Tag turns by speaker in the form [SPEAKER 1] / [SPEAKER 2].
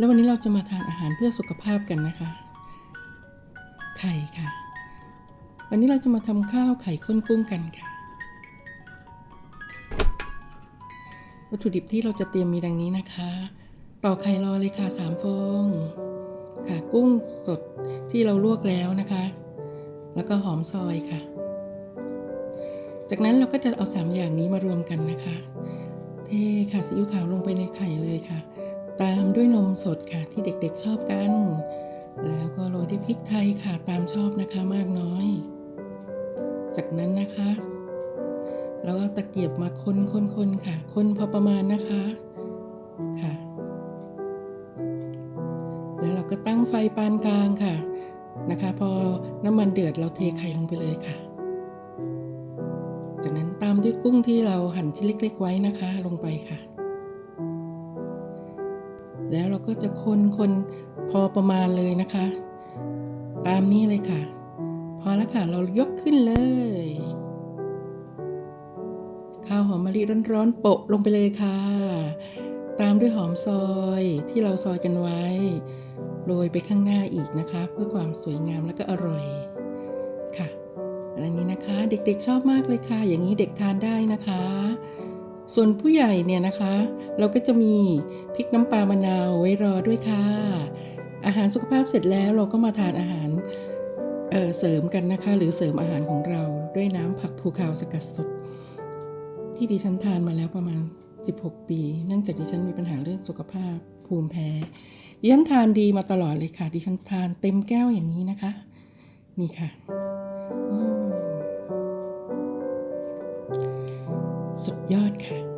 [SPEAKER 1] แล้ววันนี้เราจะมาทานอาหารเพื่อสุขภาพกันนะคะ ไข่ค่ะ วันนี้เราจะมาทำข้าวไข่ข้นกุ้งกันค่ะ วัตถุดิบที่เราจะเตรียมมีดังนี้นะคะ ต่อกไข่รอเลยค่ะสามฟอง ค่ะกุ้งสดที่เราลวกแล้วนะคะ แล้วก็หอมซอยค่ะ จากนั้นเราก็จะเอาสามอย่างนี้มารวมกันนะคะ เทค่ะซีอิ๊วขาวลงไปในไข่เลยค่ะ ตามด้วยนมสดค่ะที่เด็กๆชอบกัน แล้วก็โรยด้วยพริกไทยค่ะตามชอบนะคะมากน้อย จากนั้นนะคะ แล้วก็ตะเกียบมาคนคนคนค่ะ คนพอประมาณนะคะค่ะ แล้วเราก็ตั้งไฟปานกลางค่ะนะคะ พอน้ำมันเดือดเราเทไข่ลงไปเลยค่ะ จากนั้นตามด้วยกุ้งที่เราหั่นชิ้นเล็ก ๆ ไว้นะคะลงไปค่ะ แล้วเราก็จะคนคนพอประมาณเลยนะคะ ตามนี้เลยค่ะ พอแล้วค่ะเรายกขึ้นเลย ข้าวหอมมะลิร้อนๆโปะลงไปเลยค่ะ ตามด้วยหอมซอยที่เราซอยกันไว้โรยไปข้างหน้าอีกนะคะ เพื่อความสวยงามและก็อร่อยค่ะอันนี้นะคะเด็กๆชอบมากเลยค่ะ อย่างนี้เด็กทานได้นะคะ ส่วนผู้ใหญ่เนี่ยนะคะ เราก็จะมีพริกน้ำปลามะนาวไว้รอด้วยค่ะ อาหารสุขภาพเสร็จแล้วเราก็มาทานอาหารเเสริมกันนะคะ หรือเสริมอาหารของเราด้วยน้ำผักภูเขาสกัดสด ที่ดิฉันทานมาแล้วประมาณ 16 ปี เนื่องจากดิฉันมีปัญหาเรื่องสุขภาพภูมิแพ้ดิฉันทานดีมาตลอดเลยค่ะดิฉันทานเต็มแก้วอย่างนี้นะคะ นี่ค่ะ สุดยอดค่ะ